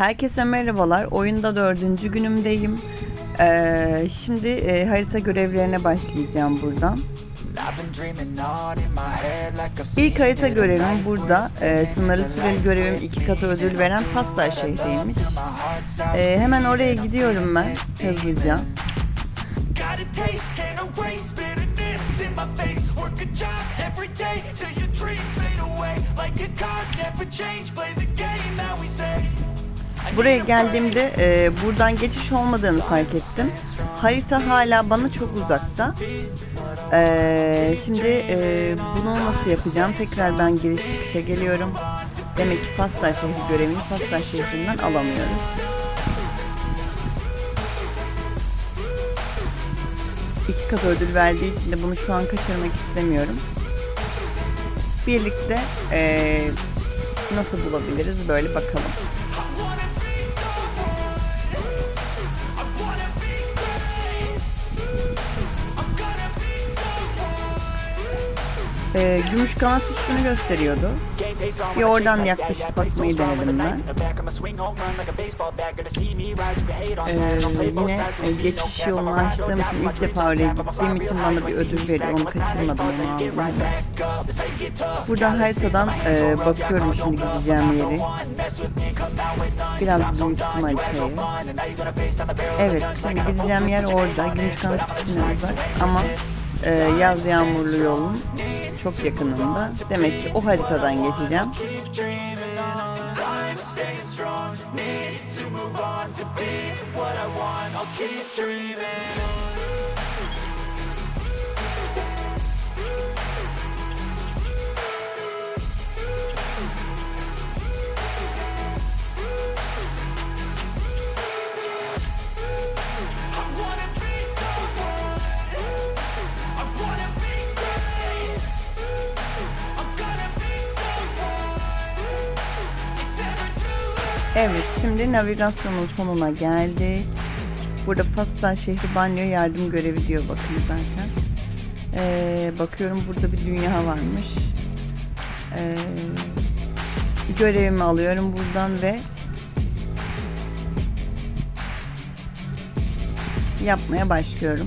Herkese merhabalar. Oyunda dördüncü günümdeyim. Ee, şimdi e, harita görevlerine başlayacağım buradan. İlk harita görevim burada. Ee, sınırı süreli görevim iki katı ödül veren Pastar şehriymiş. Ee, hemen oraya gidiyorum ben hızlıca. Buraya geldiğimde e, buradan geçiş olmadığını fark ettim. Harita hala bana çok uzakta. E, şimdi e, bunu nasıl yapacağım? Tekrar ben giriş çıkışa geliyorum. Demek ki Pastaj şehri görevini Pastaj şehrinden alamıyoruz. İki kat ödül verdiği için de bunu şu an kaçırmak istemiyorum. Birlikte e, nasıl bulabiliriz böyle bakalım. Ee, gümüş kanat üstünü gösteriyordu. Bir oradan yaklaşıp bakmayı denedim ben. Ee, yine e, geçiş yolunu açtığım için ilk defa oraya gittiğim için bana bir ödül veriyor. Onu kaçırmadım aldım. Buradan haritadan e, bakıyorum şimdi gideceğim yeri. Biraz büyüttüm haritayı. Evet şimdi gideceğim yer orada. Gümüş kanat üstüne uzak ama e, yaz yağmurlu yolun çok yakınında. Demek ki o haritadan geçeceğim. To be what I want. I'll keep dreaming Evet şimdi navigasyonun sonuna geldik. Burada Faslan şehri banyo yardım görevi diyor bakın zaten. Ee, bakıyorum burada bir dünya varmış. Ee, görevimi alıyorum buradan ve yapmaya başlıyorum.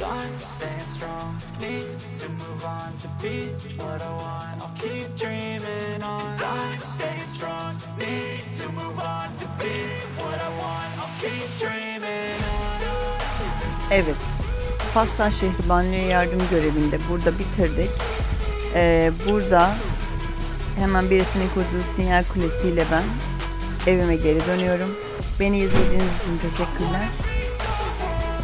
Time staying strong, need to move on to be what I want. I'll keep dreaming on. Time staying strong, need to move on to be what I want. I'll keep dreaming on. Evet. Faslan şehri banyo yardım görevinde burada bitirdik. Ee, burada hemen birisinin kurduğu sinyal kulesiyle ben evime geri dönüyorum. Beni izlediğiniz için teşekkürler.